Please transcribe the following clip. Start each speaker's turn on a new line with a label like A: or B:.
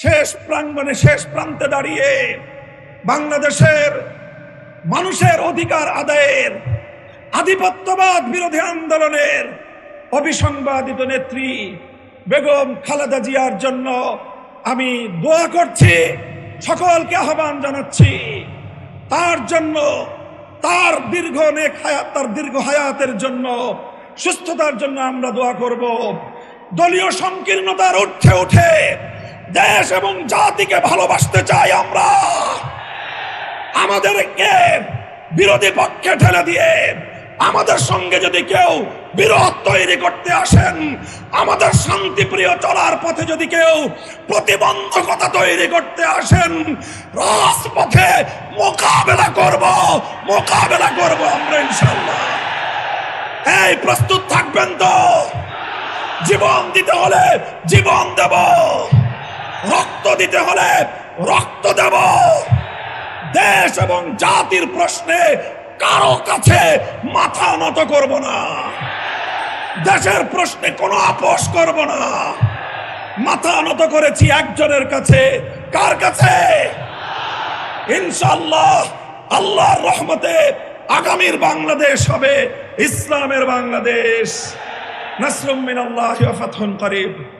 A: শেষ প্রাঙ্গণে শেষ প্রান্তে দাঁড়িয়ে বাংলাদেশের মানুষের অধিকার আদায়ের আধিপত্যবাদ বিরোধী আন্দোলনের অবিসংবাদিত নেত্রী বেগম খালেদা জিয়ার জন্য আমি দোয়া করছি, সকলকে আহ্বান জানাচ্ছি। তার জন্য, তার দীর্ঘ নেক হায়াত, তার দীর্ঘ হায়াতের জন্য, সুস্থতার জন্য আমরা দোয়া করব। দলীয় সংকীর্ণতার উঠে উঠে দেশ এবং জাতিকে ভালোবাসতে চাই আমরা। আমাদেরকে বিরোধী পক্ষে ঠেলে দিয়ে আমাদের সঙ্গে যদি কেউ বিরোধ তৈরি করতে আসেন, আমাদের শান্তিপ্রিয় চলার পথে যদি কেউ প্রতিবন্ধকতা তৈরি করতে আসেন, রাজপথে মোকাবেলা করব মোকাবেলা করব আমরা ইনশাল্লাহ এই প্রস্তুত থাকবেন তো? জীবন দিতে হলে জীবন দেব। রক্ত দিতে হলে রক্ত দেব। দেশ এবং জাতির প্রশ্নে কারও কাছে মাথা নত করব না। দেশের প্রশ্নে কোনো আপোষ করব না। মাথা নত করেছি একজনের কাছে। কার কাছে? ইনশাল্লাহ আল্লাহর রহমতে আগামীর বাংলাদেশ হবে, ইসলামের বাংলাদেশ। নাসরুম মিনাল্লাহি ওয়া ফাতহুন করিব